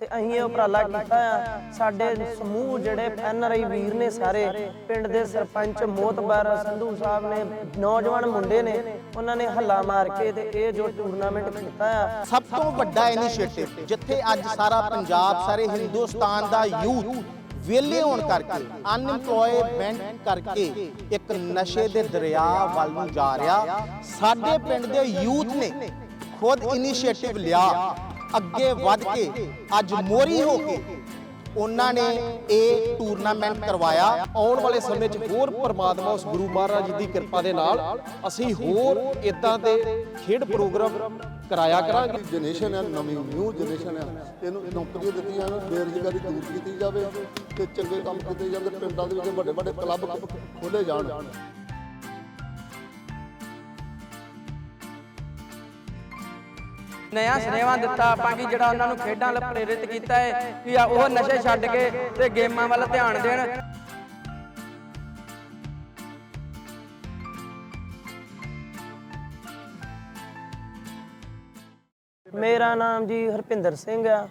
ਤੇ ਅਸੀਂ ਇਹ ਉਪਰਾਲਾ ਕੀਤਾ ਆ। ਸਾਡੇ ਸਮੂਹ ਜਿਹੜੇ ਐਨਆਰਆਈ ਵੀਰ ਨੇ ਸਾਰੇ, ਪਿੰਡ ਦੇ ਸਰਪੰਚ ਮੋਤਬਰ ਸੰਧੂ ਸਾਹਿਬ ਨੇ, ਨੌਜਵਾਨ ਮੁੰਡੇ ਨੇ, ਉਹਨਾਂ ਨੇ ਹੱਲਾ ਮਾਰ ਕੇ ਤੇ ਇਹ ਜੋ ਟੂਰਨਾਮੈਂਟ ਕੀਤਾ ਆ। ਸਭ ਤੋਂ ਵੱਡਾ ਇਨੀਸ਼ੀਏਟਿਵ ਜਿੱਥੇ ਅੱਜ ਸਾਰਾ ਪੰਜਾਬ, ਸਾਰੇ ਹਿੰਦੁਸਤਾਨ ਦਾ ਯੂਥ ਵਿਹਲੇ ਹੋਣ ਕਰਕੇ ਅਨਇੰਪਲੋਇਮੈਂਟ ਕਰਕੇ ਇੱਕ ਨਸ਼ੇ ਦੇ ਦਰਿਆ ਵੱਲ ਨੂੰ ਜਾ ਰਿਹਾ। ਸਾਡੇ ਪਿੰਡ ਦੇ ਯੂਥ ਨੇ ਖੁਦ ਇਨੀਸ਼ੀਏਟਿਵ ਲਿਆ। ਅੱਗੇ ਵੱਧ ਕੇ ਅੱਜ ਮੋਰੀ ਹੋ ਕੇ ਉਹਨਾਂ ਨੇ ਇਹ ਟੂਰਨਾਮੈਂਟ ਕਰਵਾਇਆ। ਆਉਣ ਵਾਲੇ ਸਮੇਂ 'ਚ ਹੋਰ ਪਰਮਾਤਮਾ ਉਸ ਗੁਰੂ ਮਹਾਰਾਜ ਜੀ ਦੀ ਕਿਰਪਾ ਦੇ ਨਾਲ ਅਸੀਂ ਹੋਰ ਇਦਾਂ ਦੇ ਖੇਡ ਪ੍ਰੋਗਰਾਮ ਕਰਾਇਆ ਕਰਾਂਗੇ। ਜਨਰੇਸ਼ਨ ਹੈ, ਨਵੀਂ ਨਿਊ ਜਨਰੇਸ਼ਨ ਹੈ। ਇਹਨੂੰ ਨੌਕਰੀਆਂ ਦਿੱਤੀਆਂ ਜਾਣ, ਬੇਰੁਜ਼ਗਾਰੀ ਦੂਰ ਕੀਤੀ ਜਾਵੇ ਤੇ ਚੰਗੇ ਕੰਮ ਕੀਤੇ ਜਾਂਦੇ ਪਿੰਡਾਂ ਦੇ ਵਿੱਚ ਵੱਡੇ ਵੱਡੇ ਕਲੱਬ ਖੋਲੇ ਜਾਣ। ਨया ਸੁਨੇਹਾ ਦਿੱਤਾ ਆਪਾਂ ਕਿ ਜਿਹੜਾ ਉਹਨਾਂ ਨੂੰ ਖੇਡਾਂ ਵੱਲ ਪ੍ਰੇਰਿਤ ਕੀਤਾ ਹੈ ਕਿ ਉਹ ਨਸ਼ੇ ਛੱਡ ਕੇ ਤੇ ਗੇਮਾਂ ਵੱਲ ਧਿਆਨ ਦੇਣ। ਮੇਰਾ ਨਾਮ ਜੀ ਹਰਪਿੰਦਰ ਸਿੰਘ ਆ।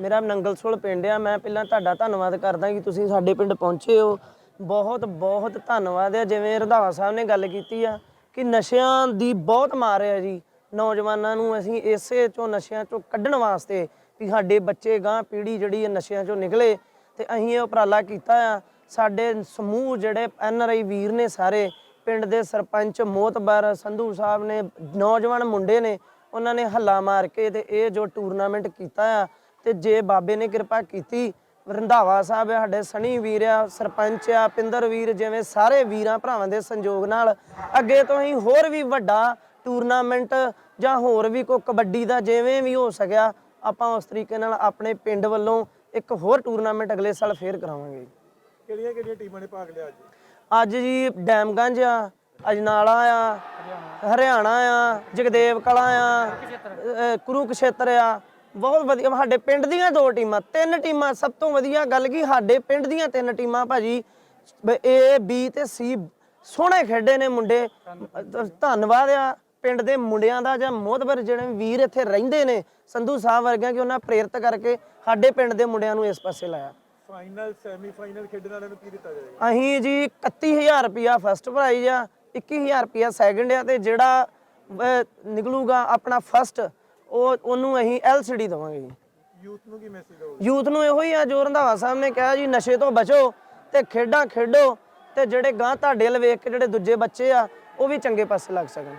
ਮੇਰਾ ਨੰਗਲਸੋਲ ਪਿੰਡ ਆ। ਮੈਂ ਪਹਿਲਾਂ ਤੁਹਾਡਾ ਧੰਨਵਾਦ ਕਰਦਾ ਕਿ ਤੁਸੀਂ ਸਾਡੇ ਪਿੰਡ ਪਹੁੰਚੇ ਹੋ। ਬਹੁਤ ਬਹੁਤ ਧੰਨਵਾਦ ਆ। ਜਿਵੇਂ ਰਧਾਵਾ ਸਾਹਿਬ ਨੇ ਗੱਲ ਕੀਤੀ ਆ ਕਿ ਨਸ਼ਿਆਂ ਦੀ ਬਹੁਤ ਮਾਰ ਹੈ ਜੀ। ਨੌਜਵਾਨਾਂ ਨੂੰ ਅਸੀਂ ਇਸੇ ਚੋਂ ਨਸ਼ਿਆਂ ਚੋਂ ਕੱਢਣ ਵਾਸਤੇ ਵੀ ਸਾਡੇ ਬੱਚੇ ਗਾਂ ਪੀੜ੍ਹੀ ਜਿਹੜੀ ਹੈ ਨਸ਼ਿਆਂ ਚੋਂ ਨਿਕਲੇ ਤੇ ਅਸੀਂ ਇਹ ਉਪਰਾਲਾ ਕੀਤਾ ਆ। ਸਾਡੇ ਸਮੂਹ ਜਿਹੜੇ ਐੱਨ ਆਰ ਆਈ ਵੀਰ ਨੇ ਸਾਰੇ, ਪਿੰਡ ਦੇ ਸਰਪੰਚ ਮੋਤਬਰ ਸੰਧੂ ਸਾਹਿਬ ਨੇ, ਨੌਜਵਾਨ ਮੁੰਡੇ ਨੇ, ਉਹਨਾਂ ਨੇ ਹੱਲਾ ਮਾਰ ਕੇ ਤੇ ਇਹ ਜੋ ਟੂਰਨਾਮੈਂਟ ਕੀਤਾ ਆ ਤੇ ਜੇ ਬਾਬੇ ਨੇ ਕਿਰਪਾ ਕੀਤੀ, ਰੰਧਾਵਾ ਸਾਹਿਬ ਆ, ਸਾਡੇ ਸਣੀ ਵੀਰ ਆ, ਸਰਪੰਚ ਆ, ਪਿੰਦਰ ਵੀਰ ਜਿਵੇਂ ਸਾਰੇ ਵੀਰਾਂ ਭਰਾਵਾਂ ਦੇ ਸੰਯੋਗ ਨਾਲ ਅੱਗੇ ਤੋਂ ਹੀ ਹੋਰ ਵੀ ਵੱਡਾ ਟੂਰਨਾਮੈਂਟ ਜਾਂ ਹੋਰ ਵੀ ਕੋਈ ਕਬੱਡੀ ਦਾ ਜਿਵੇਂ ਵੀ ਹੋ ਸਕਿਆ ਆਪਾਂ ਉਸ ਤਰੀਕੇ ਨਾਲ ਆਪਣੇ ਪਿੰਡ ਵੱਲੋਂ ਇੱਕ ਹੋਰ ਟੂਰਨਾਮੈਂਟ ਅਗਲੇ ਸਾਲ ਫੇਰ ਕਰਾਵਾਂਗੇ ਕਿਹੜੀਆਂ ਕਿਹੜੀਆਂ ਟੀਮਾਂ ਨੇ ਭਾਗ ਲਿਆ ਅੱਜ? ਅੱਜ ਜੀ ਡੈਮਗੰਜ ਆ ਅਜਨਾਲਾ ਆ ਹਰਿਆਣਾ ਆ ਜਗਦੇਵ ਕਲਾ ਆ ਕੁਰੂਕਸ਼ੇਤਰ ਆ। ਬਹੁਤ ਵਧੀਆ ਸਾਡੇ ਪਿੰਡ ਦੀਆਂ ਦੋ ਟੀਮਾਂ ਤਿੰਨ ਟੀਮਾਂ ਸਭ ਤੋਂ ਵਧੀਆ ਗੱਲ ਕੀ ਸਾਡੇ ਪਿੰਡ ਦੀਆਂ ਤਿੰਨ ਟੀਮਾਂ ਭਾਜੀ ਏ ਬੀ ਤੇ ਸੀ ਸੋਹਣੇ ਖੇਡੇ ਨੇ ਮੁੰਡੇ। ਧੰਨਵਾਦ ਆ। ਪਿੰਡ ਦੇ ਮੁੰਡਿਆਂ ਦਾ ਜਾਂ ਮੋਹਤਬਰ ਜਿਹੜੇ ਵੀਰ ਇੱਥੇ ਰਹਿੰਦੇ ਨੇ ਸੰਧੂ ਸਾਹਿਬ ਵਰਗਿਆਂ ਕਿ ਉਹਨਾਂ ਪ੍ਰੇਰਿਤ ਕਰਕੇ ਸਾਡੇ ਪਿੰਡ ਦੇ ਮੁੰਡਿਆਂ ਨੂੰ ਇਸ ਪਾਸੇ ਲਾਇਆ। ਫਾਈਨਲ ਸੈਮੀਫਾਈਨਲ ਖੇਡਣ ਵਾਲਿਆਂ ਨੂੰ ਕੀ ਦਿੱਤਾ ਜਾਏਗਾ? ਅਸੀਂ ਜੀ 31000 ਰੁਪਿਆ ਫਸਟ ਪ੍ਰਾਈਜ਼ ਆ 21000 ਰੁਪਿਆ ਸੈਕੰਡ ਆ ਤੇ ਜਿਹੜਾ ਨਿਕਲੂਗਾ ਆਪਣਾ ਫਸਟ ਉਹ ਉਹਨੂੰ ਅਸੀਂ ਐਲਸੀਡੀ ਦਵਾਂਗੇ ਜੀ। ਯੂਥ ਨੂੰ ਕੀ ਮੈਸੇਜ ਦੋਗੇ ਯੂਥ ਨੂੰ ਇਹੋ ਹੀ ਆ ਜੋ ਰੰਧਾਵਾ ਸਾਹਿਬ ਨੇ ਕਿਹਾ ਜੀ ਨਸ਼ੇ ਤੋਂ ਬਚੋ ਤੇ ਖੇਡਾਂ ਖੇਡੋ ਤੇ ਜਿਹੜੇ ਗਾਂ ਤੁਹਾਡੇ ਵੱਲ ਵੇਖ ਕੇ ਜਿਹੜੇ ਦੂਜੇ ਬੱਚੇ ਆ ਉਹ ਵੀ ਚੰਗੇ ਪਾਸੇ ਲੱਗ ਸਕਣ।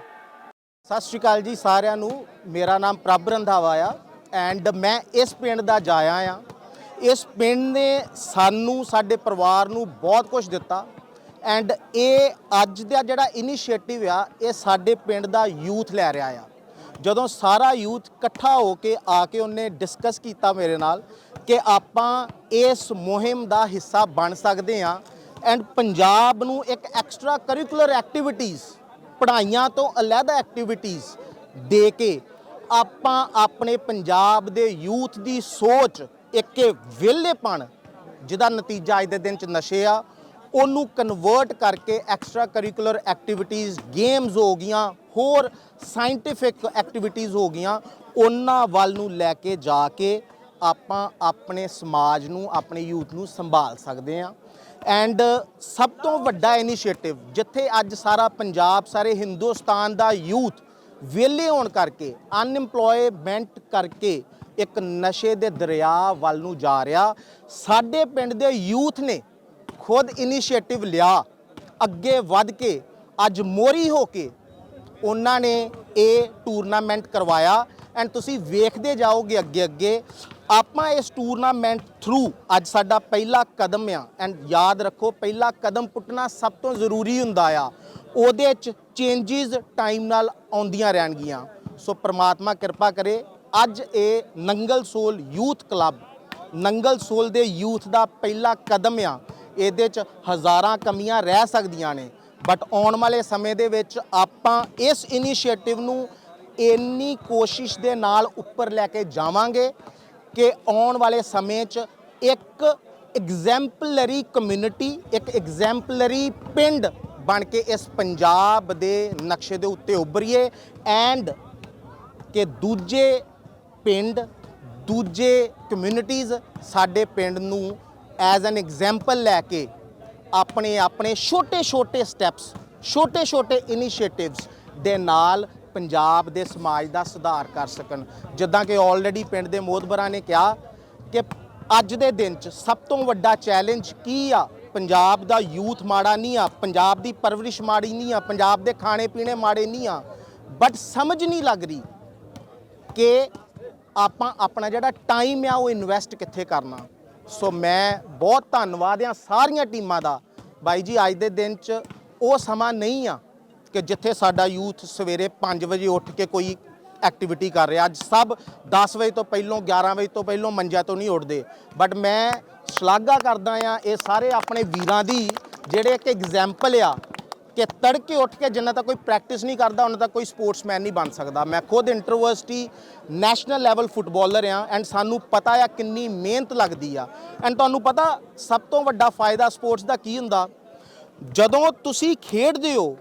ਸਤਿ ਸ਼੍ਰੀ ਅਕਾਲ ਜੀ ਸਾਰਿਆਂ ਨੂੰ। ਮੇਰਾ ਨਾਮ ਪ੍ਰਭ ਰੰਧਾਵਾ ਆ ਐਂਡ ਮੈਂ ਇਸ ਪਿੰਡ ਦਾ ਜਾਇਆ ਆ। ਇਸ ਪਿੰਡ ਨੇ ਸਾਨੂੰ, ਸਾਡੇ ਪਰਿਵਾਰ ਨੂੰ ਬਹੁਤ ਕੁਝ ਦਿੱਤਾ ਐਂਡ ਇਹ ਅੱਜ ਦਾ ਜਿਹੜਾ ਇਨੀਸ਼ੀਏਟਿਵ ਆ, ਇਹ ਸਾਡੇ ਪਿੰਡ ਦਾ ਯੂਥ ਲੈ ਰਿਹਾ ਆ। ਜਦੋਂ ਸਾਰਾ ਯੂਥ ਇਕੱਠਾ ਹੋ ਕੇ ਆ ਕੇ ਉਹਨੇ ਡਿਸਕਸ ਕੀਤਾ ਮੇਰੇ ਨਾਲ ਕਿ ਆਪਾਂ ਇਸ ਮੁਹਿੰਮ ਦਾ ਹਿੱਸਾ ਬਣ ਸਕਦੇ ਆ ਐਂਡ ਪੰਜਾਬ ਨੂੰ ਇੱਕ ਐਕਸਟਰਾ ਕਰਿਕੂਲਰ ਐਕਟੀਵਿਟੀਜ਼ ਪੜ੍ਹਾਈਆਂ ਤੋਂ ਅਲੱਗਾ ਐਕਟੀਵਿਟੀਜ਼ ਦੇ ਕੇ ਆਪਾਂ ਆਪਣੇ ਪੰਜਾਬ ਦੇ ਯੂਥ ਦੀ ਸੋਚ ਇੱਕ ਵਿਹਲੇਪਣ ਜਿਹਦਾ ਨਤੀਜਾ ਅੱਜ ਦੇ ਦਿਨ ਚ ਨਸ਼ੇ ਆ, ਉਹਨੂੰ ਕਨਵਰਟ ਕਰਕੇ ਐਕਸਟਰਾ ਕਰਿਕੂਲਰ ਐਕਟੀਵਿਟੀਜ਼ ਗੇਮਸ ਹੋ ਗਈਆਂ, ਹੋਰ ਸਾਇੰਟਿਫਿਕ ਐਕਟੀਵਿਟੀਜ਼ ਹੋ ਗਈਆਂ, ਉਹਨਾਂ ਵੱਲ ਨੂੰ ਲੈ ਕੇ ਜਾ ਕੇ ਆਪਾਂ ਆਪਣੇ ਸਮਾਜ ਨੂੰ, ਆਪਣੇ ਯੂਥ ਨੂੰ ਸੰਭਾਲ ਸਕਦੇ ਹਾਂ। ਐਂਡ uh, ਸਭ ਤੋਂ ਵੱਡਾ ਇਨੀਸ਼ੀਏਟਿਵ ਜਿੱਥੇ ਅੱਜ ਸਾਰਾ ਪੰਜਾਬ, ਸਾਰੇ ਹਿੰਦੁਸਤਾਨ ਦਾ ਯੂਥ ਵਿਹਲੇ ਹੋਣ ਕਰਕੇ ਅਨਇੰਪਲੋਇਮੈਂਟ ਕਰਕੇ ਇੱਕ ਨਸ਼ੇ ਦੇ ਦਰਿਆ ਵੱਲ ਨੂੰ ਜਾ ਰਿਹਾ, ਸਾਡੇ ਪਿੰਡ ਦੇ ਯੂਥ ਨੇ ਖੁਦ ਇਨੀਸ਼ੀਏਟਿਵ ਲਿਆ। ਅੱਗੇ ਵੱਧ ਕੇ, ਅੱਜ ਮੋਰੀ ਹੋ ਕੇ ਉਹਨਾਂ ਨੇ ਇਹ ਟੂਰਨਾਮੈਂਟ ਕਰਵਾਇਆ। ਐਂਡ ਤੁਸੀਂ ਵੇਖਦੇ ਜਾਓਗੇ ਅੱਗੇ ਅੱਗੇ ਆਪਾਂ ਇਸ ਟੂਰਨਾਮੈਂਟ ਥਰੂ ਅੱਜ ਸਾਡਾ ਪਹਿਲਾ ਕਦਮ ਆ। ਐਂਡ ਯਾਦ ਰੱਖੋ, ਪਹਿਲਾ ਕਦਮ ਪੁੱਟਣਾ ਸਭ ਤੋਂ ਜ਼ਰੂਰੀ ਹੁੰਦਾ ਆ। ਉਹਦੇ ਚ ਚੇਂਜਸ ਟਾਈਮ ਨਾਲ ਆਉਂਦੀਆਂ ਰਹਿਣਗੀਆਂ। ਸੋ ਪ੍ਰਮਾਤਮਾ ਕਿਰਪਾ ਕਰੇ, ਅੱਜ ਇਹ ਨੰਗਲ ਸੋਲ ਯੂਥ ਕਲੱਬ, ਨੰਗਲ ਸੋਲ ਦੇ ਯੂਥ ਦਾ ਪਹਿਲਾ ਕਦਮ ਆ। ਇਹਦੇ ਚ ਹਜ਼ਾਰਾਂ ਕਮੀਆਂ ਰਹਿ ਸਕਦੀਆਂ ਨੇ। ਬਟ ਆਉਣ ਵਾਲੇ ਸਮੇਂ ਦੇ ਵਿੱਚ ਆਪਾਂ ਇਸ ਇਨੀਸ਼ੀਏਟਿਵ ਨੂੰ ਇੰਨੀ ਕੋਸ਼ਿਸ਼ ਦੇ ਨਾਲ ਉੱਪਰ ਲੈ ਕੇ ਜਾਵਾਂਗੇ। ਕਿ ਆਉਣ ਵਾਲੇ ਸਮੇਂ 'ਚ ਇੱਕ ਐਗਜ਼ੈਂਪਲਰੀ ਕਮਿਊਨਿਟੀ ਇੱਕ ਐਗਜ਼ੈਂਪਲਰੀ ਪਿੰਡ ਬਣ ਕੇ ਇਸ ਪੰਜਾਬ ਦੇ ਨਕਸ਼ੇ ਦੇ ਉੱਤੇ ਉੱਭਰੀਏ ਐਂਡ ਕਿ ਦੂਜੇ ਪਿੰਡ, ਦੂਜੇ ਕਮਿਊਨਿਟੀਜ਼ ਸਾਡੇ ਪਿੰਡ ਨੂੰ ਐਜ਼ ਐਨ ਐਗਜ਼ਾਮਪਲ ਲੈ ਕੇ ਆਪਣੇ ਆਪਣੇ ਛੋਟੇ-ਛੋਟੇ ਸਟੈਪਸ ਛੋਟੇ-ਛੋਟੇ ਇਨੀਸ਼ੀਏਟਿਵਸ ਦੇ ਨਾਲ ਪੰਜਾਬ ਦੇ ਸਮਾਜ ਦਾ ਸੁਧਾਰ ਕਰ ਸਕਣ। ਜਿੱਦਾਂ ਕਿ ਆਲਰੇਡੀ ਪਿੰਡ ਦੇ ਮੋਦਬਰਾਂ ਨੇ ਕਿਹਾ ਕਿ ਅੱਜ ਦੇ ਦਿਨ 'ਚ ਸਭ ਤੋਂ ਵੱਡਾ ਚੈਲੰਜ ਕੀ ਆ? ਪੰਜਾਬ ਦਾ ਯੂਥ ਮਾੜਾ ਨਹੀਂ ਆ, ਪੰਜਾਬ ਦੀ ਪਰਵਰਿਸ਼ ਮਾੜੀ ਨਹੀਂ ਆ, ਪੰਜਾਬ ਦੇ ਖਾਣੇ ਪੀਣੇ ਮਾੜੇ ਨਹੀਂ ਆ। ਬਟ ਸਮਝ ਨਹੀਂ ਲੱਗ ਰਹੀ ਕਿ ਆਪਾਂ ਆਪਣਾ ਜਿਹੜਾ ਟਾਈਮ ਆ ਉਹ ਇਨਵੈਸਟ ਕਿੱਥੇ ਕਰਨਾ। ਸੋ ਮੈਂ ਬਹੁਤ ਧੰਨਵਾਦ ਆ ਸਾਰੀਆਂ ਟੀਮਾਂ ਦਾ। ਬਾਈ ਜੀ, ਅੱਜ ਦੇ ਦਿਨ 'ਚ ਉਹ ਸਮਾਂ ਨਹੀਂ ਆ। ਕਿ ਜਿੱਥੇ ਸਾਡਾ ਯੂਥ ਸਵੇਰੇ 5 ਵਜੇ ਉੱਠ ਕੇ ਕੋਈ ਐਕਟੀਵਿਟੀ ਕਰ ਰਿਹਾ। ਅੱਜ ਸਭ 10 ਵਜੇ ਤੋਂ ਪਹਿਲਾਂ 11 ਵਜੇ ਤੋਂ ਪਹਿਲਾਂ ਮੰਜਾ ਤੋਂ ਨਹੀਂ ਉੱਠਦੇ। ਬਟ ਮੈਂ ਸ਼ਲਾਘਾ ਕਰਦਾ ਆ ਇਹ ਸਾਰੇ ਆਪਣੇ ਵੀਰਾਂ ਦੀ, ਜਿਹੜੇ ਇੱਕ ਐਗਜ਼ਾਮਪਲ ਆ ਕਿ ਤੜਕੇ ਉੱਠ ਕੇ ਜਿੰਨਾ ਤੱਕ ਕੋਈ ਪ੍ਰੈਕਟਿਸ ਨਹੀਂ ਕਰਦਾ, ਉਹਨਾਂ ਤੱਕ ਕੋਈ ਸਪੋਰਟਸਮੈਨ ਨਹੀਂ ਬਣ ਸਕਦਾ। ਮੈਂ ਖੁਦ ਇੰਟਰਵਰਸਿਟੀ ਨੈਸ਼ਨਲ ਲੈਵਲ ਫੁੱਟਬਾਲਰ ਆ ਐਂਡ ਸਾਨੂੰ ਪਤਾ ਆ ਕਿੰਨੀ ਮਿਹਨਤ ਲੱਗਦੀ ਆ। ਐਂਡ ਤੁਹਾਨੂੰ ਪਤਾ ਸਭ ਤੋਂ ਵੱਡਾ ਫਾਇਦਾ ਸਪੋਰਟਸ ਦਾ ਕੀ ਹੁੰਦਾ? ਜਦੋਂ ਤੁਸੀਂ ਖੇਡਦੇ ਹੋ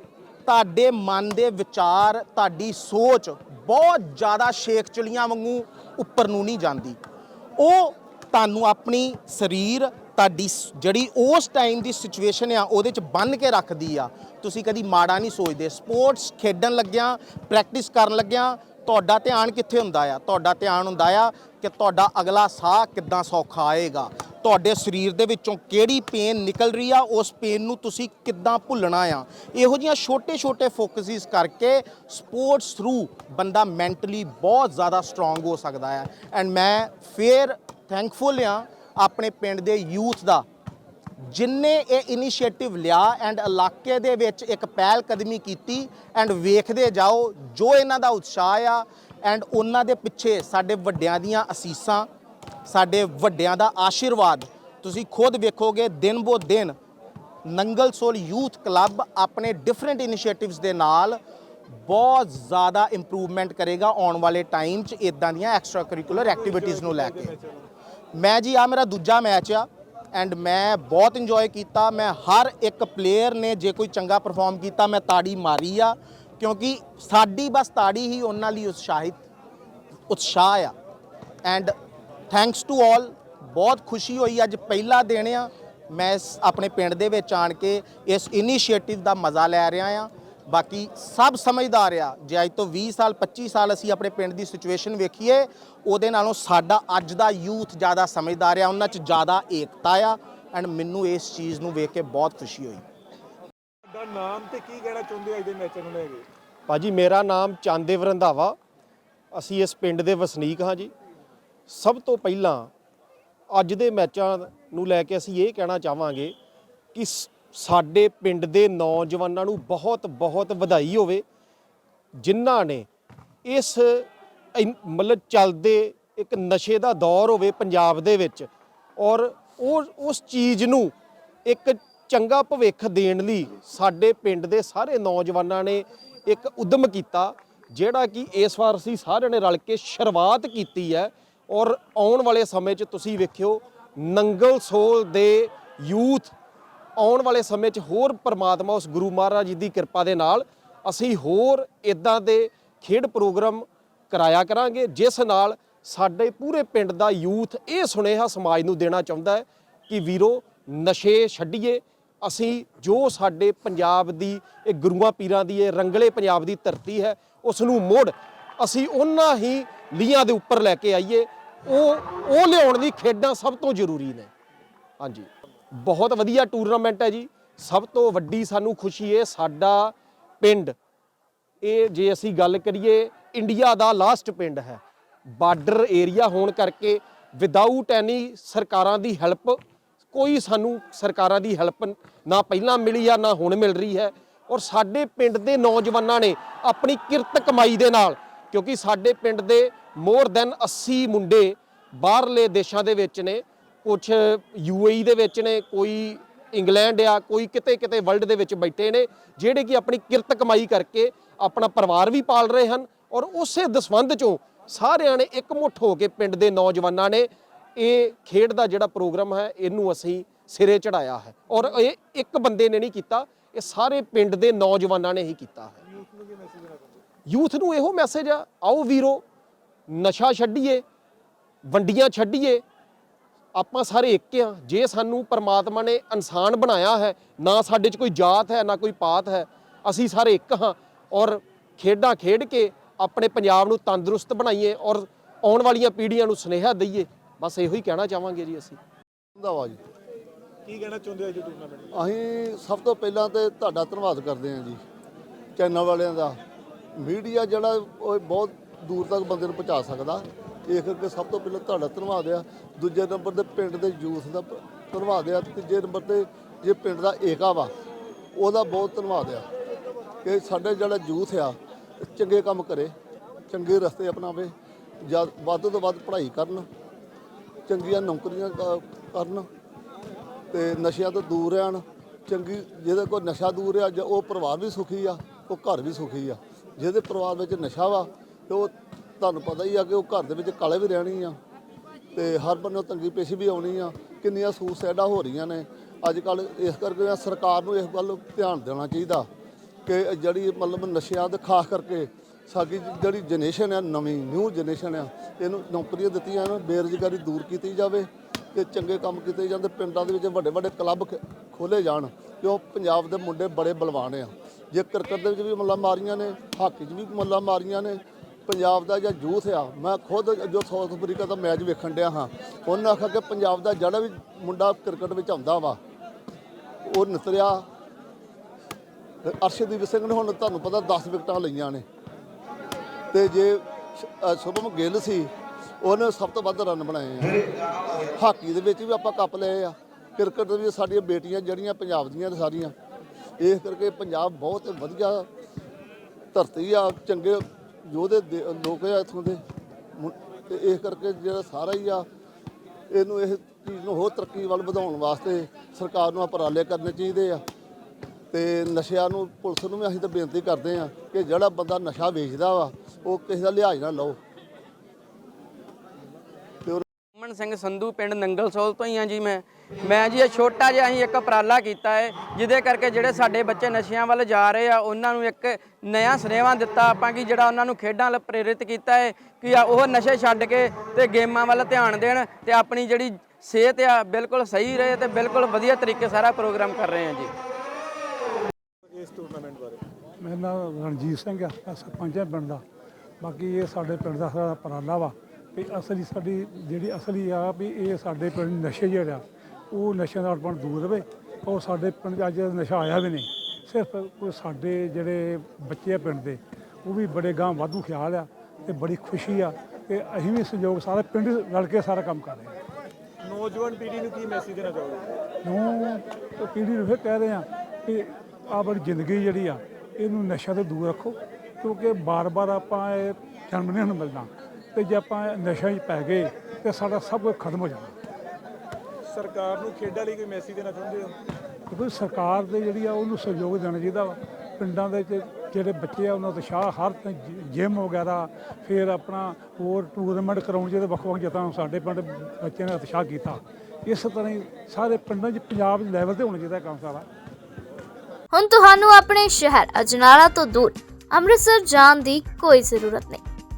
ਤੁਹਾਡੇ ਮਨ ਦੇ ਵਿਚਾਰ, ਤੁਹਾਡੀ ਸੋਚ ਬਹੁਤ ਜ਼ਿਆਦਾ ਸ਼ੇਖ ਚਲੀਆਂ ਵਾਂਗੂ ਉੱਪਰ ਨੂੰ ਨਹੀਂ ਜਾਂਦੀ। ਉਹ ਤੁਹਾਨੂੰ ਆਪਣੀ ਸਰੀਰ, ਤੁਹਾਡੀ ਜਿਹੜੀ ਉਸ ਟਾਈਮ ਦੀ ਸਿਚੁਏਸ਼ਨ ਆ, ਉਹਦੇ ਚ ਬੰਨ ਕੇ ਰੱਖਦੀ ਆ। ਤੁਸੀਂ ਕਦੀ ਮਾੜਾ ਨਹੀਂ ਸੋਚਦੇ। ਸਪੋਰਟਸ ਖੇਡਣ ਲੱਗਿਆਂ ਪ੍ਰੈਕਟਿਸ ਕਰਨ ਲੱਗਿਆਂ ਤੁਹਾਡਾ ਧਿਆਨ ਕਿੱਥੇ ਹੁੰਦਾ ਆ? ਤੁਹਾਡਾ ਧਿਆਨ ਹੁੰਦਾ ਆ ਕਿ ਤੁਹਾਡਾ ਅਗਲਾ ਸਾਹ ਕਿੱਦਾਂ ਸੌਖਾ ਆਏਗਾ? ਤੁਹਾਡੇ ਸਰੀਰ ਦੇ ਵਿੱਚੋਂ ਕਿਹੜੀ ਪੇਨ ਨਿਕਲ ਰਹੀ ਆ? ਉਸ ਪੇਨ ਨੂੰ ਤੁਸੀਂ ਕਿੱਦਾਂ ਭੁੱਲਣਾ ਆ? ਇਹੋ ਜਿਹੀਆਂ ਛੋਟੇ-ਛੋਟੇ ਫੋਕਸਿਸ ਕਰਕੇ ਸਪੋਰਟਸ ਥਰੂ ਬੰਦਾ ਮੈਂਟਲੀ ਬਹੁਤ ਜ਼ਿਆਦਾ ਸਟਰੋਂਗ ਹੋ ਸਕਦਾ ਆ। ਐਂਡ ਮੈਂ ਫੇਰ ਥੈਂਕਫੁਲ ਆ ਆਪਣੇ ਪਿੰਡ ਦੇ ਯੂਥ ਦਾ ਜਿਨਨੇ ਇਹ ਇਨੀਸ਼ੀਏਟਿਵ ਲਿਆ ਐਂਡ ਇਲਾਕੇ ਦੇ ਵਿੱਚ ਇੱਕ ਪਹਿਲ ਕਦਮੀ ਕੀਤੀ ਐਂਡ ਵੇਖਦੇ ਜਾਓ ਜੋ ਇਹਨਾਂ ਦਾ ਉਤਸ਼ਾਹ ਆ ਐਂਡ ਉਹਨਾਂ ਦੇ ਪਿੱਛੇ ਸਾਡੇ ਵੱਡਿਆਂ ਦੀਆਂ ਅਸੀਸਾਂ, ਸਾਡੇ ਵੱਡਿਆਂ ਦਾ ਆਸ਼ੀਰਵਾਦ। ਤੁਸੀਂ ਖੁਦ ਵੇਖੋਗੇ ਦਿਨ ਬੋ ਦਿਨ ਨੰਗਲ ਸੋਲ ਯੂਥ ਕਲੱਬ ਆਪਣੇ ਡਿਫਰੈਂਟ ਇਨੀਸ਼ੀਏਟਿਵਸ ਦੇ ਨਾਲ ਬਹੁਤ ਜ਼ਿਆਦਾ ਇੰਪਰੂਵਮੈਂਟ ਕਰੇਗਾ ਆਉਣ ਵਾਲੇ ਟਾਈਮ 'ਚ ਇਦਾਂ ਦੀਆਂ ਐਕਸਟਰਾ ਕਰਿਕੂਲਰ ਐਕਟੀਵਿਟੀਜ਼ ਨੂੰ ਲੈ ਕੇ। ਮੈਂ ਜੀ ਆ ਮੇਰਾ ਦੂਜਾ ਮੈਚ ਆ। ਐਂਡ ਮੈਂ ਬਹੁਤ ਇੰਜੋਏ ਕੀਤਾ। ਮੈਂ ਹਰ ਇੱਕ ਪਲੇਅਰ ਨੇ ਜੇ ਕੋਈ ਚੰਗਾ ਪਰਫਾਰਮ ਕੀਤਾ, ਮੈਂ ਤਾੜੀ ਮਾਰੀ ਆ। ਕਿਉਂਕਿ ਸਾਡੀ ਬਸ ਤਾੜੀ ਹੀ ਉਹਨਾਂ ਲਈ ਉਤਸ਼ਾਹਿਤ, ਉਤਸ਼ਾਹ ਆ। ਐਂਡ ਥੈਂਕਸ ਟੂ ਆਲ ਬਹੁਤ ਖੁਸ਼ੀ ਹੋਈ ਅੱਜ ਪਹਿਲਾ ਦਿਨ ਆ। ਮੈਂ ਇਸ, ਆਪਣੇ ਪਿੰਡ ਦੇ ਵਿੱਚ ਆਣ ਕੇ ਇਸ ਇਨੀਸ਼ੀਏਟਿਵ ਦਾ ਮਜ਼ਾ ਲੈ ਰਿਹਾ ਆ। ਬਾਕੀ ਸਭ ਸਮਝਦਾਰ ਆ। ਜੇ ਅੱਜ ਤੋਂ 20 ਸਾਲ 25 ਸਾਲ ਅਸੀਂ ਆਪਣੇ ਪਿੰਡ ਦੀ ਸਿਚੁਏਸ਼ਨ ਵੇਖੀਏ ਉਹਦੇ ਨਾਲੋਂ ਸਾਡਾ ਅੱਜ ਦਾ ਯੂਥ ਜ਼ਿਆਦਾ ਸਮਝਦਾਰ ਆ। ਉਹਨਾਂ 'ਚ ਜ਼ਿਆਦਾ ਏਕਤਾ ਆ ਐਂਡ ਮੈਨੂੰ ਇਸ ਚੀਜ਼ ਨੂੰ ਵੇਖ ਕੇ ਬਹੁਤ ਖੁਸ਼ੀ ਹੋਈ। ਦਾ ਨਾਮ ਤੇ ਕੀ ਕਹਿਣਾ ਚਾਹੁੰਦੇ ਹੋ ਅੱਜ ਦੇ ਮੈਚ ਨੂੰ ਲੈ ਕੇ? ਭਾਜੀ ਮੇਰਾ ਨਾਮ ਚਾਂਦੇਵ ਰੰਧਾਵਾ ਅਸੀਂ ਇਸ ਪਿੰਡ ਦੇ ਵਸਨੀਕ ਹਾਂ ਜੀ। ਸਭ ਤੋਂ ਪਹਿਲਾਂ ਅੱਜ ਦੇ ਮੈਚਾਂ ਨੂੰ ਲੈ ਕੇ ਅਸੀਂ ਇਹ ਕਹਿਣਾ ਚਾਹਾਂਗੇ ਕਿ ਸ- ਸਾਡੇ ਪਿੰਡ ਦੇ ਨੌਜਵਾਨਾਂ ਨੂੰ ਬਹੁਤ ਬਹੁਤ ਵਧਾਈ ਹੋਵੇ, ਜਿਨ੍ਹਾਂ ਨੇ ਇਸ ਇਨ- ਮਤਲਬ ਚੱਲਦੇ ਇੱਕ ਨਸ਼ੇ ਦਾ ਦੌਰ ਹੋਵੇ ਪੰਜਾਬ ਦੇ ਵਿੱਚ ਔਰ ਉਹ, ਉਸ ਚੀਜ਼ ਨੂੰ ਇੱਕ ਚੰਗਾ ਭਵਿੱਖ ਦੇਣ ਲਈ ਸਾਡੇ ਪਿੰਡ ਦੇ ਸਾਰੇ ਨੌਜਵਾਨਾਂ ਨੇ ਇੱਕ ਉਦਮ ਕੀਤਾ, ਜਿਹੜਾ ਕਿ ਇਸ ਵਾਰ ਅਸੀਂ ਸਾਰਿਆਂ ਨੇ ਰਲ ਕੇ ਸ਼ੁਰੂਆਤ ਕੀਤੀ ਹੈ ਔਰ ਆਉਣ ਵਾਲੇ ਸਮੇਂ 'ਚ ਤੁਸੀਂ ਵੇਖਿਓ, ਨੰਗਲ ਸੋਲ ਦੇ ਯੂਥ ਆਉਣ ਵਾਲੇ ਸਮੇਂ 'ਚ ਹੋਰ ਪ੍ਰਮਾਤਮਾ ਉਸ ਗੁਰੂ ਮਹਾਰਾਜ ਜੀ ਦੀ ਕਿਰਪਾ ਦੇ ਨਾਲ ਅਸੀਂ ਹੋਰ ਇਦਾਂ ਦੇ ਖੇਡ ਪ੍ਰੋਗਰਾਮ ਕਰਾਇਆ ਕਰਾਂਗੇ, ਜਿਸ ਨਾਲ ਸਾਡੇ ਪੂਰੇ ਪਿੰਡ ਦਾ ਯੂਥ ਇਹ ਸੁਨੇਹਾ ਸਮਾਜ ਨੂੰ ਦੇਣਾ ਚਾਹੁੰਦਾ ਹੈ ਕਿ ਵੀਰੋ, ਨਸ਼ੇ ਛੱਡੀਏ। ਅਸੀਂ ਜੋ ਸਾਡੇ ਪੰਜਾਬ ਦੀ, ਇਹ ਗੁਰੂਆਂ ਪੀਰਾਂ ਦੀ, ਇਹ ਰੰਗਲੇ ਪੰਜਾਬ ਦੀ ਧਰਤੀ ਹੈ ਉਸ ਨੂੰ ਮੁੜ ਅਸੀਂ ਉਹਨਾਂ ਹੀ ਲੀਆਂ ਦੇ ਉੱਪਰ ਲੈ ਕੇ ਆਈਏ। ਉਹ ਉਹ ਲਿਆਉਣ ਦੀ ਖੇਡਾਂ ਸਭ ਤੋਂ ਜ਼ਰੂਰੀ ਨੇ। ਹਾਂਜੀ। ਬਹੁਤ ਵਧੀਆ ਟੂਰਨਾਮੈਂਟ ਹੈ ਜੀ। ਸਭ ਤੋਂ ਵੱਡੀ ਸਾਨੂੰ ਖੁਸ਼ੀ ਹੈ ਸਾਡਾ ਪਿੰਡ। ਇਹ ਜੇ ਅਸੀਂ ਗੱਲ ਕਰੀਏ, ਇੰਡੀਆ ਦਾ ਲਾਸਟ ਪਿੰਡ ਹੈ। ਬਾਰਡਰ ਏਰੀਆ ਹੋਣ ਕਰਕੇ ਵਿਦਆਊਟ ਐਨੀ ਸਰਕਾਰਾਂ ਦੀ ਹੈਲਪ ਕੋਈ ਸਾਨੂੰ ਸਰਕਾਰਾਂ ਦੀ ਹੈਲਪ ਨਾ ਪਹਿਲਾਂ ਮਿਲੀ ਆ, ਨਾ ਹੁਣ ਮਿਲ ਰਹੀ ਹੈ। ਔਰ ਸਾਡੇ ਪਿੰਡ ਦੇ ਨੌਜਵਾਨਾਂ ਨੇ ਆਪਣੀ ਕਿਰਤ ਕਮਾਈ ਦੇ ਨਾਲ, ਕਿਉਂਕਿ ਸਾਡੇ ਪਿੰਡ ਦੇ ਮੋਰ ਦੈਨ 80 ਮੁੰਡੇ ਬਾਹਰਲੇ ਦੇਸ਼ਾਂ ਦੇ ਵਿੱਚ ਨੇ ਕੁਝ ਯੂਏਈ ਦੇ ਵਿੱਚ ਨੇ, ਕੋਈ ਇੰਗਲੈਂਡ ਆ, ਕੋਈ ਕਿਤੇ ਕਿਤੇ ਵਰਲਡ ਦੇ ਵਿੱਚ ਬੈਠੇ ਨੇ, ਜਿਹੜੇ ਕਿ ਆਪਣੀ ਕਿਰਤ ਕਮਾਈ ਕਰਕੇ ਆਪਣਾ ਪਰਿਵਾਰ ਵੀ ਪਾਲ ਰਹੇ ਹਨ ਔਰ ਉਸੇ ਦਸਵੰਧ ਚੋਂ ਸਾਰਿਆਂ ਨੇ ਇਕਮੁੱਠ ਹੋ ਕੇ ਪਿੰਡ ਦੇ ਨੌਜਵਾਨਾਂ ਨੇ ਇਹ ਖੇਡ ਦਾ ਜਿਹੜਾ ਪ੍ਰੋਗਰਾਮ ਹੈ, ਇਹਨੂੰ ਅਸੀਂ ਸਿਰੇ ਚੜਾਇਆ ਹੈ ਔਰ ਇਹ ਇੱਕ ਬੰਦੇ ਨੇ ਨਹੀਂ ਕੀਤਾ, ਇਹ ਸਾਰੇ ਪਿੰਡ ਦੇ ਨੌਜਵਾਨਾਂ ਨੇ ਹੀ ਕੀਤਾ ਹੈ। ਯੂਥ ਨੂੰ ਯੂਥ ਨੂੰ ਇਹੋ ਮੈਸੇਜ ਆ, ਆਓ ਵੀਰੋ, ਨਸ਼ਾ ਛੱਡੀਏ, ਵੰਡੀਆਂ ਛੱਡੀਏ ਆਪਾਂ ਸਾਰੇ ਇੱਕ ਆ। ਜੇ ਸਾਨੂੰ ਪਰਮਾਤਮਾ ਨੇ ਇਨਸਾਨ ਬਣਾਇਆ ਹੈ ਨਾ ਸਾਡੇ 'ਚ ਕੋਈ ਜਾਤ ਹੈ ਨਾ ਕੋਈ ਪਾਤ ਹੈ ਅਸੀਂ ਸਾਰੇ ਇੱਕ ਹਾਂ ਔਰ ਖੇਡਾਂ ਖੇਡ ਕੇ ਆਪਣੇ ਪੰਜਾਬ ਨੂੰ ਤੰਦਰੁਸਤ ਬਣਾਈਏ ਔਰ ਆਉਣ ਵਾਲੀਆਂ ਪੀੜ੍ਹੀਆਂ ਨੂੰ ਸੁਨੇਹਾ ਦਈਏ। ਬਸ ਇਹੋ ਹੀ ਕਹਿਣਾ ਚਾਹਾਂਗੇ ਜੀ ਅਸੀਂ। ਰੰਧਾਵਾ ਜੀ। ਕੀ ਕਹਿਣਾ ਚਾਹੁੰਦੇ ਹੋ ਅੱਜ ਟੂਰਨਾਮੈਂਟ ਅਸੀਂ ਸਭ ਤੋਂ ਪਹਿਲਾਂ ਤੇ ਤੁਹਾਡਾ ਧੰਨਵਾਦ ਕਰਦੇ ਹਾਂ ਜੀ ਚੈਨਲ ਵਾਲਿਆਂ ਦਾ। ਮੀਡੀਆ ਜਿਹੜਾ ਉਹ ਬਹੁਤ ਦੂਰ ਤੱਕ ਬੰਦੇ ਨੂੰ ਪਹੁੰਚਾ ਸਕਦਾ। ਇਹ ਕਰਕੇ ਸਭ ਤੋਂ ਪਹਿਲਾਂ ਤੁਹਾਡਾ ਧੰਨਵਾਦ ਆ। ਦੂਜੇ ਨੰਬਰ ਤੇ ਪਿੰਡ ਦੇ ਯੂਥ ਦਾ ਧੰਨਵਾਦ ਆ। ਤੀਜੇ ਨੰਬਰ ਤੇ ਜੇ ਪਿੰਡ ਦਾ ਏਕਾ ਵਾ, ਉਹਦਾ ਬਹੁਤ ਧੰਨਵਾਦ ਆ ਕਿ ਸਾਡੇ ਜਿਹੜਾ ਯੂਥ ਆ, ਚੰਗੇ ਕੰਮ ਕਰੇ, ਚੰਗੇ ਰਸਤੇ ਅਪਣਾਵੇ ਜਦ ਵੱਧ ਤੋਂ ਵੱਧ ਪੜ੍ਹਾਈ ਕਰਨ, ਚੰਗੀਆਂ ਨੌਕਰੀਆਂ ਕਰਨ ਤੇ ਨਸ਼ਿਆਂ ਤੋਂ ਦੂਰ ਰਹਿਣ, ਚੰਗੀ ਜਿਹਦੇ ਕੋਲ ਨਸ਼ਾ ਦੂਰ ਆ ਜਾਂ ਉਹ ਪਰਿਵਾਰ ਵੀ ਸੁਖੀ ਆ, ਉਹ ਘਰ ਵੀ ਸੁਖੀ ਆ। ਜਿਹਦੇ ਪਰਿਵਾਰ ਵਿੱਚ ਨਸ਼ਾ ਵਾ ਤੇ ਉਹ ਤੁਹਾਨੂੰ ਪਤਾ ਹੀ ਆ ਕਿ ਉਹ ਘਰ ਦੇ ਵਿੱਚ ਕਾਲੇ ਵੀ ਰਹਿਣੀ ਆ ਤੇ ਹਰ ਬੰਨੋਂ ਤੰਗੀ ਪੇਸ਼ੀ ਵੀ ਆਉਣੀ ਆ। ਕਿੰਨੀਆਂ ਸੂਸਾਈਡਾਂ ਹੋ ਰਹੀਆਂ ਨੇ। ਅੱਜ ਕੱਲ ਇਸ ਕਰਕੇ ਸਰਕਾਰ ਨੂੰ ਇਸ ਗੱਲ ਧਿਆਨ ਦੇਣਾ ਚਾਹੀਦਾ ਕਿ ਜਿਹੜੀ ਮਤਲਬ ਨਸ਼ਿਆਂ ਦੇ ਖਾਸ ਕਰਕੇ ਸਾਡੀ ਜਿਹੜੀ ਜਨਰੇਸ਼ਨ ਆ, ਨਵੀਂ, ਨਿਊ ਜਨਰੇਸ਼ਨ ਆ, ਇਹਨੂੰ ਨੌਕਰੀਆਂ ਦਿੱਤੀਆਂ ਜਾਣ ਬੇਰੁਜ਼ਗਾਰੀ ਦੂਰ ਕੀਤੀ ਜਾਵੇ ਤੇ ਚੰਗੇ ਕੰਮ ਕੀਤੇ ਜਾਂਦੇ ਪਿੰਡਾਂ ਦੇ ਵਿੱਚ ਵੱਡੇ ਵੱਡੇ ਕਲੱਬ ਖੋਲੇ ਜਾਣ ਕਿਉਂ ਪੰਜਾਬ ਦੇ ਮੁੰਡੇ ਬੜੇ ਬਲਵਾਨ ਆ। ਜੇ ਕ੍ਰਿਕਟ ਦੇ ਵਿੱਚ ਵੀ ਮੱਲਾ ਮਾਰੀਆਂ ਨੇ, ਹਾਕੀ 'ਚ ਵੀ ਮੱਲਾ ਮਾਰੀਆਂ ਨੇ ਪੰਜਾਬ ਦਾ ਜਿਹੜਾ ਯੂਥ ਆ, ਮੈਂ ਖੁਦ ਜੋ ਸਾਊਥ ਅਫਰੀਕਾ ਦਾ ਮੈਚ ਵੇਖਣ ਡਿਆ ਹਾਂ, ਉਹਨਾਂ ਆਖਿਆ ਕਿ ਪੰਜਾਬ ਦਾ ਜਿਹੜਾ ਵੀ ਮੁੰਡਾ ਕ੍ਰਿਕਟ ਵਿੱਚ ਆਉਂਦਾ ਵਾ, ਉਹ ਨਿਤਰਿਆ ਅਰਸ਼ਦੀਪ ਸਿੰਘ ਨੇ ਹੁਣ ਤੁਹਾਨੂੰ ਪਤਾ 10 ਵਿਕਟਾਂ ਲਈਆਂ ਨੇ। ਤੇ ਜੇ ਸ਼ੁਭਮ ਗਿੱਲ ਸੀ, ਉਹਨੇ ਸਭ ਤੋਂ ਵੱਧ ਰਨ ਬਣਾਏ ਆ। ਹਾਕੀ ਦੇ ਵਿੱਚ ਵੀ ਆਪਾਂ ਕੱਪ ਲਏ ਆ। ਕ੍ਰਿਕਟ ਦੇ ਵਿੱਚ ਸਾਡੀਆਂ ਬੇਟੀਆਂ ਜਿਹੜੀਆਂ ਪੰਜਾਬ ਦੀਆਂ ਨੇ ਸਾਰੀਆਂ। ਇਸ ਕਰਕੇ ਪੰਜਾਬ ਬਹੁਤ ਵਧੀਆ ਧਰਤੀ ਆ, ਚੰਗੇ ਯੋਧੇ ਦੇ- ਲੋਕ ਆ ਇੱਥੋਂ ਦੇ। ਮੁ- ਤੇ ਇਸ ਕਰਕੇ ਜਿਹੜਾ ਸਾਰਾ ਹੀ ਆ, ਇਹਨੂੰ ਇਹ ਚੀਜ਼ ਨੂੰ ਹੋਰ ਤਰੱਕੀ ਵੱਲ ਵਧਾਉਣ ਵਾਸਤੇ ਸਰਕਾਰ ਨੂੰ ਉਪਰਾਲੇ ਕਰਨੇ ਚਾਹੀਦੇ ਆ। ਤੇ ਨਸ਼ਿਆਂ ਨੂੰ, ਪੁਲਿਸ ਨੂੰ ਵੀ ਅਸੀਂ ਤਾਂ ਬੇਨਤੀ ਕਰਦੇ ਆ ਕਿ ਜਿਹੜਾ ਬੰਦਾ ਨਸ਼ਾ ਵੇਚਦਾ ਵਾ, ਉਹ ਕਿਸੇ ਦਾ ਲਿਹਾਜ਼ ਨਾ ਲਓ। ਮਨ ਸਿੰਘ ਸੰਧੂ ਪਿੰਡ ਨੰਗਲਸੋਲ ਤੋਂ ਹੀ ਆ ਜੀ ਮੈਂ। ਮੈਂ ਜੀ ਇਹ ਛੋਟਾ ਜਿਹਾ ਅਸੀਂ ਇੱਕ ਉਪਰਾਲਾ ਕੀਤਾ ਹੈ ਜਿਹਦੇ ਕਰਕੇ ਜਿਹੜੇ ਸਾਡੇ ਬੱਚੇ ਨਸ਼ਿਆਂ ਵੱਲ ਜਾ ਰਹੇ ਆ ਉਹਨਾਂ ਨੂੰ ਇੱਕ ਨਵਾਂ ਸੁਨੇਹਾ ਦਿੱਤਾ ਆਪਾਂ ਕਿ ਜਿਹੜਾ ਉਹਨਾਂ ਨੂੰ ਖੇਡਾਂ ਵੱਲ ਪ੍ਰੇਰਿਤ ਕੀਤਾ ਹੈ ਕਿ ਆ ਉਹ ਨਸ਼ੇ ਛੱਡ ਕੇ ਤੇ ਗੇਮਾਂ ਵੱਲ ਧਿਆਨ ਦੇਣ ਤੇ ਆਪਣੀ ਜਿਹੜੀ ਸਿਹਤ ਆ ਬਿਲਕੁਲ ਸਹੀ ਰਹੇ ਤੇ ਬਿਲਕੁਲ ਵਧੀਆ ਤਰੀਕੇ ਸਾਰਾ ਪ੍ਰੋਗਰਾਮ ਕਰ ਰਹੇ ਆ ਜੀ। ਇਸ ਟੂਰਨਾਮੈਂਟ ਬਾਰੇ। ਮੇਰਾ ਨਾਮ ਰਣਜੀਤ ਸਿੰਘ ਆ ਸਰਪੰਚ ਹਾਂ ਪਿੰਡ ਦਾ। ਬਾਕੀ ਇਹ ਸਾਡੇ ਪਿੰਡ ਦਾ ਸਾਰਾ ਉਪਰਾਲਾ ਵਾ। ਵੀ ਅਸਲੀ ਸਾਡੀ ਜਿਹੜੀ ਅਸਲੀ ਆ ਵੀ ਇਹ ਸਾਡੇ ਪਿੰਡ ਨਸ਼ੇ ਜਿਹੜਾ ਉਹ ਨਸ਼ਿਆਂ ਦਾ ਆਪਣ ਦੂਰ ਰਵੇ ਔਰ ਸਾਡੇ ਪਿੰਡ ਅੱਜ ਨਸ਼ਾ ਆਇਆ ਵੀ ਨਹੀਂ। ਸਿਰਫ ਕੋਈ ਸਾਡੇ ਜਿਹੜੇ ਬੱਚੇ ਆ ਪਿੰਡ ਦੇ ਉਹ ਵੀ ਬੜੇ ਗਾਂ ਵਾਧੂ ਖਿਆਲ ਆ ਤੇ ਬੜੀ ਖੁਸ਼ੀ ਆ ਕਿ ਅਸੀਂ ਵੀ ਸਹਿਯੋਗ ਸਾਰੇ ਪਿੰਡ ਰਲ ਕੇ ਸਾਰਾ ਕੰਮ ਕਰ ਰਹੇ ਹਾਂ। ਨੌਜਵਾਨ ਪੀੜ੍ਹੀ ਨੂੰ ਕੀ ਮੈਸੇਜ ਦੇਣਾ ਚਾਹੋਗੇ? ਨੂੰ ਪੀੜ੍ਹੀ ਨੂੰ ਫਿਰ ਕਹਿ ਰਹੇ ਆ ਕਿ ਆਹ ਵਾਲੀ ਜ਼ਿੰਦਗੀ ਜਿਹੜੀ ਆ ਇਹਨੂੰ ਨਸ਼ਾ ਤੋਂ ਦੂਰ ਰੱਖੋ ਕਿਉਂਕਿ ਬਾਰ-ਬਾਰ ਆਪਾਂ ਇਹ ਜਨਮ ਨਹੀਂ ਮਿਲਣਾ। ਤੇ ਜੇ ਆਪਾਂ ਨਸ਼ਾ 'ਚ ਪੈ ਗਏ ਤੇ ਸਾਡਾ ਸਭ ਕੁਝ ਖਤਮ ਹੋ ਜਾਣਾ। ਸਰਕਾਰ ਨੂੰ ਖੇਡਾਂ ਲਈ ਕੋਈ ਮੈਸੇਜ ਦੇਣਾ ਚਾਹੁੰਦੇ ਹੋ? ਕਿਉਂਕਿ ਸਰਕਾਰ ਦੇ ਜਿਹੜੀ ਆ ਉਹਨੂੰ ਸਹਿਯੋਗ ਦੇਣਾ ਚਾਹੀਦਾ ਵਾ। ਪਿੰਡਾਂ ਦੇ ਵਿੱਚ ਜਿਹੜੇ ਬੱਚੇ ਆ ਉਹਨਾਂ ਦਾ ਉਤਸ਼ਾਹ ਹਰ ਜਿਮ ਵਗੈਰਾ ਫਿਰ ਆਪਣਾ ਹੋਰ ਟੂਰਨਾਮੈਂਟ ਕਰਾਉਣ ਜਿਹਦੇ ਵੱਖ-ਵੱਖ ਜਤਾਂ ਸਾਡੇ ਪਿੰਡ ਬੱਚਿਆਂ ਨੇ ਉਤਸ਼ਾਹ ਕੀਤਾ। ਇਸ ਤਰ੍ਹਾਂ ਹੀ ਸਾਰੇ ਪਿੰਡਾਂ 'ਚ ਪੰਜਾਬ ਲੈਵਲ ਤੇ ਹੋਣਾ ਚਾਹੀਦਾ ਕੰਮ ਸਾਰਾ। ਹੁਣ ਤੁਹਾਨੂੰ ਆਪਣੇ ਸ਼ਹਿਰ ਅਜਨਾਲਾ ਤੋਂ ਦੂਰ ਅੰਮ੍ਰਿਤਸਰ ਜਾਣ ਦੀ ਕੋਈ ਜ਼ਰੂਰਤ ਨਹੀਂ।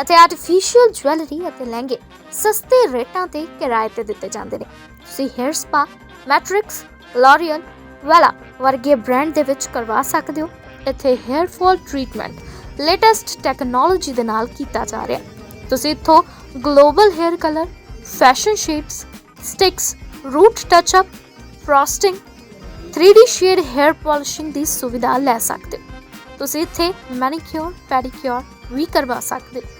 ਅਤੇ ਆਰਟੀਫੀਸ਼ੀਅਲ ਜੁਐਲਰੀ ਅਤੇ ਲਹਿੰਗੇ ਸਸਤੇ ਰੇਟਾਂ ਤੇ ਕਿਰਾਏ ਤੇ ਦਿੱਤੇ ਜਾਂਦੇ ਨੇ। ਤੁਸੀਂ hair spa Matrix L'Oreal Wella ਵਰਗੇ ਬ੍ਰਾਂਡ ਦੇ ਵਿੱਚ ਕਰਵਾ ਸਕਦੇ ਹੋ। ਇੱਥੇ hair fall treatment latest technology ਦੇ ਨਾਲ ਕੀਤਾ ਜਾ ਰਿਹਾ। ਤੁਸੀਂ ਇੱਥੋਂ global hair colour fashion shapes sticks root touch up frosting 3D shade hair polishing ਦੀ ਸੁਵਿਧਾ ਲੈ ਸਕਦੇ ਹੋ। ਤੁਸੀਂ ਇੱਥੇ ਮੈਨੀਕਿਉਰ ਪੈਡੀਕਿਉਰ ਵੀ ਕਰਵਾ ਸਕਦੇ ਹੋ।